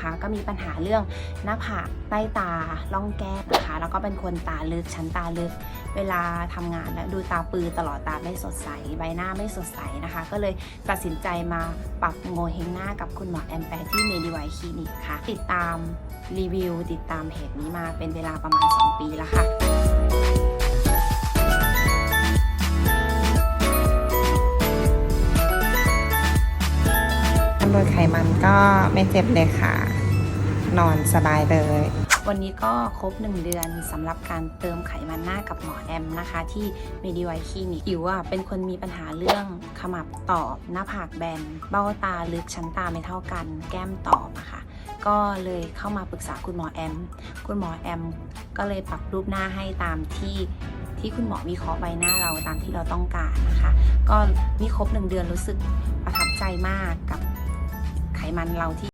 คะ ก็มีปัญหาเรื่องหน้าผากใต้ตาล่องแก้มนะคะ แล้วก็เป็นคนตาลึกชั้นตาลึก เวลาทำงานแล้วดูตาปือตลอดตาไม่สดใสใบหน้าไม่สดใสนะคะ ก็เลยตัดสินใจมาปรับโงเฮงหน้ากับคุณหมอแอมแปร์ที่เมดิไวคลินิกค่ะ ติดตามรีวิว ติดตามเพจนี้มาเป็นเวลาประมาณ 2 ปีแล้วค่ะตำรวจไขมันก็ไม่เจ็บเลยค่ะ นอนสบายเลย วันนี้ก็ครบ 1 เดือนสำหรับการเติมไขมันหน้ากับหมอแอมนะคะ ที่เมดิไวคลินิกอิ๋วอะเป็นคนมีปัญหาเรื่องขมับตอบ หน้าผากแบน เบ้าตาลึกชั้นตาไม่เท่ากัน แก้มตอบอะค่ะก็เลยเข้ามาปรึกษาคุณหมอแอม คุณหมอแอม ก็เลยปรับรูปหน้าให้ตามที่ที่คุณหมอวิเคราะห์ใบหน้าเราตามที่เราต้องการนะคะ ก็นี่ครบหนึ่งเดือนรู้สึกประทับใจมากกับไขมันเราที่